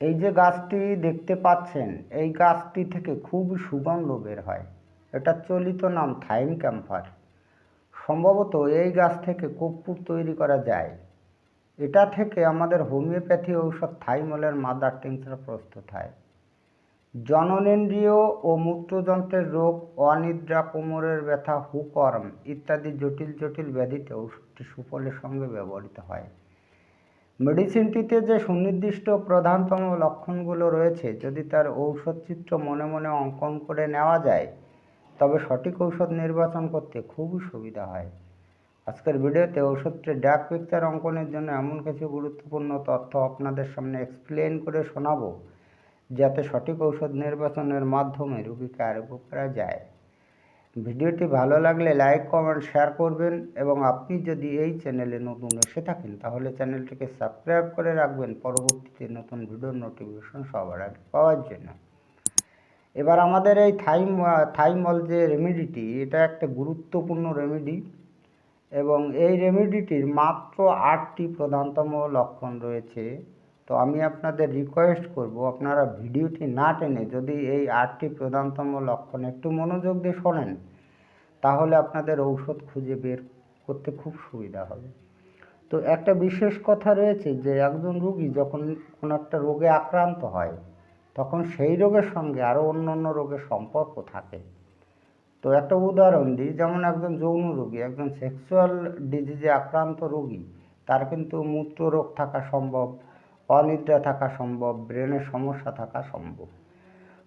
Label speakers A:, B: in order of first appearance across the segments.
A: এই যে গাছটি দেখতে পাচ্ছেন, এই গাছটি থেকে খুব সুগন্ধ বের হয়। এটার চলিত নাম থাইম ক্যাম্পার। সম্ভবত এই গাছ থেকে কর্পূর তৈরি করা যায়। এটা থেকে আমাদের হোমিওপ্যাথি ঔষধ থাইমলের মাদার টিংচার প্রস্তুত হয় জননেন্দ্রিয় ও মূত্রযন্ত্রের রোগ, অনিদ্রা, কোমরের ব্যথা, হুকর্ম ইত্যাদি জটিল জটিল ব্যাধিতে ওষুধটি সুফলের সঙ্গে ব্যবহৃত হয়। মেডিসিনটিতে যে সুনির্দিষ্ট প্রধানতম লক্ষণগুলো রয়েছে, যদি তার ঔষধ চিত্র মনে মনে অঙ্কন করে নেওয়া যায়, তবে সঠিক ঔষধ নির্বাচন করতে খুবই সুবিধা হয়। আজকের ভিডিওতে ওষুধটির ডাক পিকচার অঙ্কনের জন্য এমন কিছু গুরুত্বপূর্ণ তথ্য আপনাদের সামনে এক্সপ্লেন করে শোনাবো, যাতে সঠিক ঔষধ নির্বাচনের মাধ্যমে রোগীকে আরোগ্য করা যায়। ভিডিওটি ভালো লাগলে লাইক, কমেন্ট, শেয়ার করবেন এবং আপনি যদি এই চ্যানেলে নতুন এসে থাকেন তাহলে চ্যানেলটিকে সাবস্ক্রাইব করে রাখবেন। পরবর্তীতে নতুন ভিডিওর নোটিফিকেশন সবার আগে পাওয়ার জন্য। এবার আমাদের এই থাইম, থাইমল যে রেমেডিটি, এটা একটা গুরুত্বপূর্ণ রেমেডি এবং এই রেমেডিটির মাত্র আটটি প্রধানতম লক্ষণ রয়েছে। তো আমি আপনাদের রিকোয়েস্ট করব, আপনারা ভিডিওটি না টেনে যদি এই আটটি প্রধানতম লক্ষণ একটু মনোযোগ দিয়ে শোনেন, তাহলে আপনাদের ঔষধ খুঁজে বের করতে খুব সুবিধা হবে। তো একটা বিশেষ কথা রয়েছে যে, একজন রুগী যখন কোনো একটা রোগে আক্রান্ত হয়, তখন সেই রোগের সঙ্গে আরও অন্য অন্য রোগের সম্পর্ক থাকে। তো একটা উদাহরণ দিই, যেমন একজন যৌন রোগী, একজন সেক্সুয়াল ডিজিজে আক্রান্ত রোগী, তার কিন্তু মূত্র রোগ থাকা সম্ভব অনিদ্রা থাকা সম্ভব, ব্রেনের সমস্যা থাকা সম্ভব।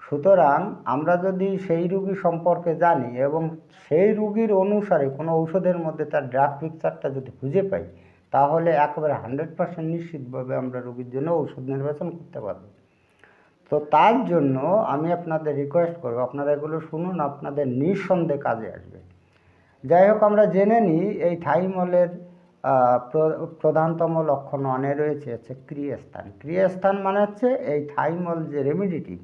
A: সুতরাং আমরা যদি সেই রুগী সম্পর্কে জানি এবং সেই রুগীর অনুসারে কোনো ঔষধের মধ্যে তার ড্রাগ পিকচারটা যদি খুঁজে পাই, তাহলে একেবারে হান্ড্রেড পার্সেন্ট নিশ্চিতভাবে আমরা রুগীর জন্য ঔষধ নির্বাচন করতে পারব। তো তার জন্য আমি আপনাদের রিকোয়েস্ট করব, আপনারা এগুলো শুনুন, আপনাদের নিঃসন্দেহে কাজে আসবে। যাই হোক, আমরা জেনে নিই এই থাইমলের প্রধানতম লক্ষণ অনে রয়েছে, হচ্ছে ক্রিয়াস্থান। ক্রিয়াস্থান মানে হচ্ছে এই থাইমল যে রেমিডিটি,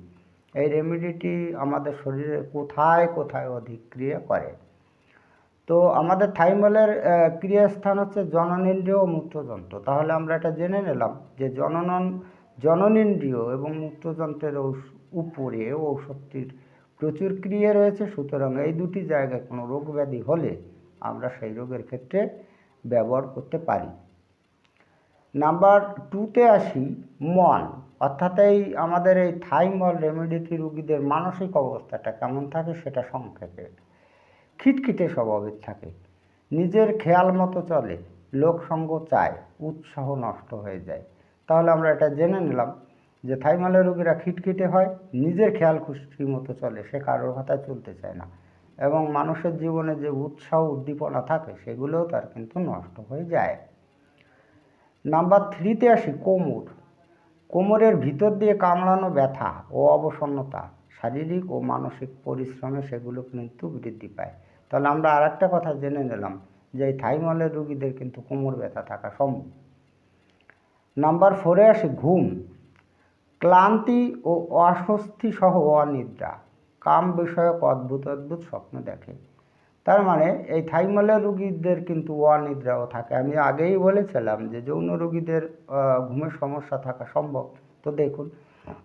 A: এই রেমিডিটি আমাদের শরীরে কোথায় কোথায় অধিক ক্রিয়া করে। তো আমাদের থাইমলের ক্রিয়াস্থান হচ্ছে জননেন্দ্রিয় ও মূত্রযন্ত্র। তাহলে আমরা এটা জেনে নিলাম যে জননন, জননেন্দ্রিয় এবং মূত্রযন্ত্রের উপরে ঔষধটির প্রচুর ক্রিয়া রয়েছে। সুতরাং এই দুটি জায়গায় কোনো রোগ ব্যাধি হলে আমরা সেই রোগের ক্ষেত্রে ব্যবহার করতে পারি। নাম্বার টুতে আসি মন অর্থাৎ এই আমাদের এই থাইমল রেমেডিটি রুগীদের মানসিক অবস্থাটা কেমন থাকে সেটা সংক্ষেপে। খিটখিটে স্বভাবের থাকে। নিজের খেয়াল মতো চলে লোকসঙ্গ চায়, উৎসাহ নষ্ট হয়ে যায়। তাহলে আমরা এটা জেনে নিলাম যে থাইমালের রোগীরা খিটখিটে হয়, নিজের খেয়াল খুশি মতো চলে, সে কারোর কথায় চলতে চায় না। এবং মানুষের জীবনে যে উৎসাহ, উদ্দীপনা থাকে, সেগুলোও তার কিন্তু নষ্ট হয়ে যায়। নাম্বার থ্রিতে আসি, কোমর। কোমরের ভিতর দিয়ে কামড়ানো ব্যথা ও অবসন্নতা, শারীরিক ও মানসিক পরিশ্রমে সেগুলো কিন্তু বৃদ্ধি পায়। তাহলে আমরা আর একটা কথা জেনে নিলাম যে এই থাইমলের রুগীদের কিন্তু কোমর ব্যথা থাকা সম্ভব। নাম্বার ফোরে আসি, ঘুম। ক্লান্তি ও অস্বস্তি সহ অনিদ্রা। কাম বিষয়ক অদ্ভুত অদ্ভুত স্বপ্ন দেখে। তার মানে এই থাইমলের রুগীদের কিন্তু অনিদ্রাও থাকে। আমি আগেই বলেছিলাম যে যৌন রুগীদের ঘুমের সমস্যা থাকা সম্ভব। তো দেখুন,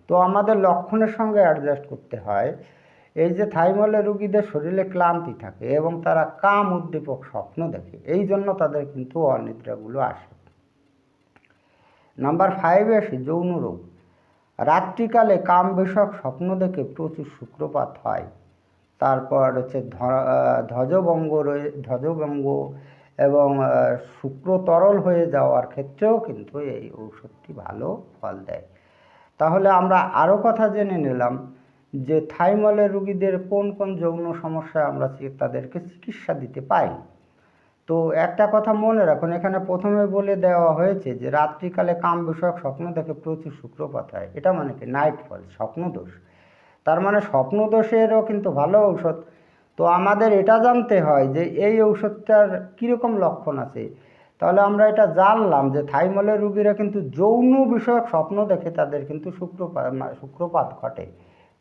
A: তো আমাদের লক্ষণের সঙ্গে অ্যাডজাস্ট করতে হয়। এই যে থাইমলের রুগীদের শরীরে ক্লান্তি থাকে এবং তারা কাম উদ্দীপক স্বপ্ন দেখে, এই জন্য তাদের কিন্তু অনিদ্রাগুলো আসে। নাম্বার ফাইভে আসি, যৌন রোগ। রাত্রিকালে কাম বিষয়ক স্বপ্ন দেখে প্রচুর সূত্রপাত হয়। তারপর হচ্ছে ধ্বজভঙ্গ রয়ে ধ্বজভঙ্গ এবং শুক্র তরল হয়ে যাওয়ার ক্ষেত্রেও কিন্তু এই ঔষধটি ভালো ফল দেয়। তাহলে আমরা আরও কথা জেনে নিলাম যে থাইমলের রুগীদের কোন কোন যৌন সমস্যায় আমরা তাদেরকে চিকিৎসা দিতে পাই। তো একটা কথা মনে রাখুন, এখানে প্রথমে বলে দেওয়া হয়েছে যে, রাত্রিকালে কাম বিষয়ক স্বপ্ন দেখে প্রচুর শুক্রপাত হয়। এটা মানে কি? নাইট ফল স্বপ্নদোষ। তার মানে স্বপ্নদোষেরও কিন্তু ভালো ঔষধ। তো আমাদের এটা জানতে হয় যে, এই ঔষধটার কীরকম লক্ষণ আছে? তাহলে আমরা এটা জানলাম যে, থাইমলের রুগীরা কিন্তু যৌন বিষয়ক স্বপ্ন দেখে তাদের কিন্তু শুক্রপাত শুক্রপাত ঘটে।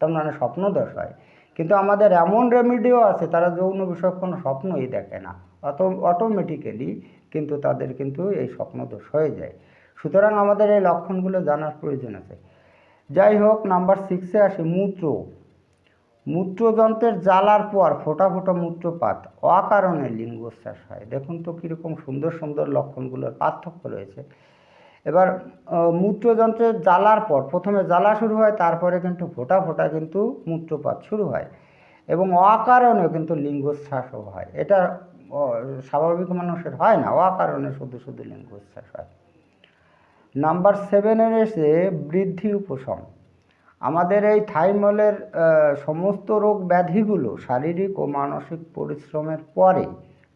A: তার মানে স্বপ্নদোষ হয়। কিন্তু আমাদের এমন রেমিডিও আছে, তারা যৌন বিষয়ক কোনো স্বপ্নই দেখে না। অত অটোমেটিক্যালি কিন্তু তাদের কিন্তু এই স্বপ্নদোষ হয়ে যায়। সুতরাং আমাদের এই লক্ষণগুলো জানার প্রয়োজন আছে। যাই হোক, নাম্বার সিক্সে আসি, মূত্র। মূত্রযন্ত্রের জ্বালার পর ফোটা ফোটা মূত্রপাত অকারণে লিঙ্গশ্বাস হয়। দেখুন তো কীরকম সুন্দর সুন্দর লক্ষণগুলোর পার্থক্য রয়েছে। এবার আহ, মূত্রযন্ত্রের জ্বালার পর প্রথমে জ্বালা শুরু হয় তারপরে কিন্তু ফোটা ফোটা কিন্তু মূত্রপাত শুরু হয় এবং অকারণে কিন্তু লিঙ্গশ্বাসও হয়। এটা স্বাভাবিক মানুষের হয় না অকারণে শুধু শুধু লিঙ্গশ্বাস হয়। নাম্বার সেভেনের এসে বৃদ্ধি উপশম। আমাদের এই থাইমলের সমস্ত রোগ ব্যাধিগুলো শারীরিক ও মানসিক পরিশ্রমের পরে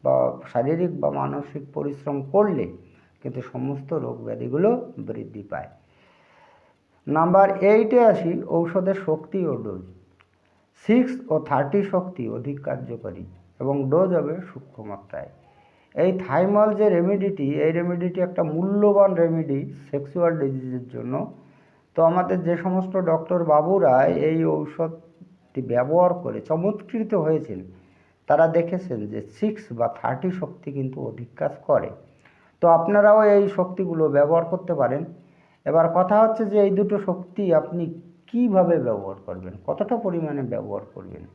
A: বা শারীরিক বা মানসিক পরিশ্রম করলে কিন্তু সমস্ত রোগ ব্যাধিগুলো বৃদ্ধি পায়। নাম্বার এইটে আসি, ঔষধের শক্তি ও ডোজ সিক্স ও থার্টি শক্তি অধিক কার্যকরী এবং ডোজ হবে সূক্ষ্ম মাত্রায় এই থাইমল যে রেমেডিটি এই রেমেডিটি একটা মূল্যবান রেমেডি সেক্সুয়াল ডিজিজের জন্য। তো আমাদের যে সমস্ত ডক্টর বাবুরা এই ঔষধটি ব্যবহার করে চমৎকৃত হয়েছেন। তারা দেখেছেন যে সিক্স বা থার্টি শক্তি কিন্তু অধিক কাজ করে। তো আপনারাও এই শক্তিগুলো ব্যবহার করতে পারেন। এবার কথা হচ্ছে যে, এই দুটো শক্তি আপনি কীভাবে ব্যবহার করবেন? কতটা পরিমাণে ব্যবহার করবেন?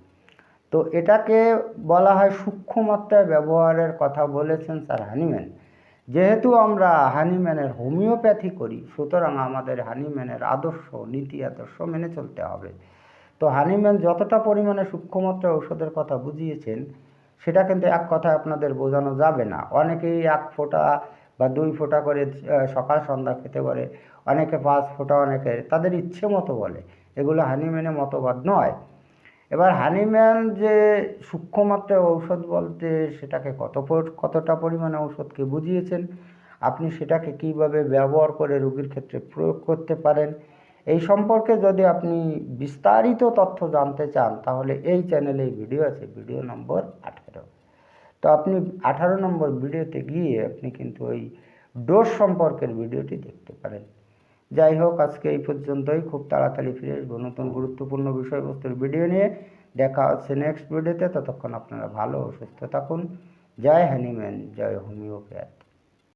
A: তো এটাকে বলা হয় সূক্ষ্ম মাত্রায় ব্যবহারের কথা বলেছেন স্যার হানিম্যান। যেহেতু আমরা হানিম্যানের হোমিওপ্যাথি করি, সুতরাং আমাদের হানিম্যানের আদর্শ, নীতি, আদর্শ মেনে চলতে হবে। তো হানিম্যান যতটা পরিমাণে সূক্ষ্ম মাত্রায় ওষুধের কথা বুঝিয়েছেন সেটা কিন্তু এক কথায় আপনাদের বোঝানো যাবে না। অনেকেই এক ফোঁটা বা দুই ফোঁটা করে সকাল সন্ধ্যা খেতে পারে, অনেকে পাঁচ ফোঁটা, অনেকে তাদের ইচ্ছে মতো বলে। এগুলো হানিম্যানের মতবাদ নয়। এবার হানিম্যান যে সূক্ষ্ম মাত্রায় ঔষধ বলতে সেটাকে কত কতটা পরিমাণে ঔষধকে বুঝিয়েছেন? আপনি সেটাকে কীভাবে ব্যবহার করে রোগীর ক্ষেত্রে প্রয়োগ করতে পারেন? এই সম্পর্কে যদি আপনি বিস্তারিত তথ্য জানতে চান, তাহলে এই চ্যানেলে ভিডিও আছে ভিডিও নম্বর আঠেরো। তো আপনি আঠারো নম্বর ভিডিওতে গিয়ে আপনি কিন্তু ওই ডোজ সম্পর্কের ভিডিওটি দেখতে পারেন। যাই হোক, আজকে এই পর্যন্তই। খুব তাড়াতাড়ি ফিরে আসব নতুন গুরুত্বপূর্ণ বিষয়বস্তুর ভিডিও নিয়ে। দেখা হচ্ছে নেক্সট ভিডিওতে ততক্ষণ আপনারা ভালো ও সুস্থ থাকুন। জয় হ্যানিম্যান জয় হোমিওপ্যাথ।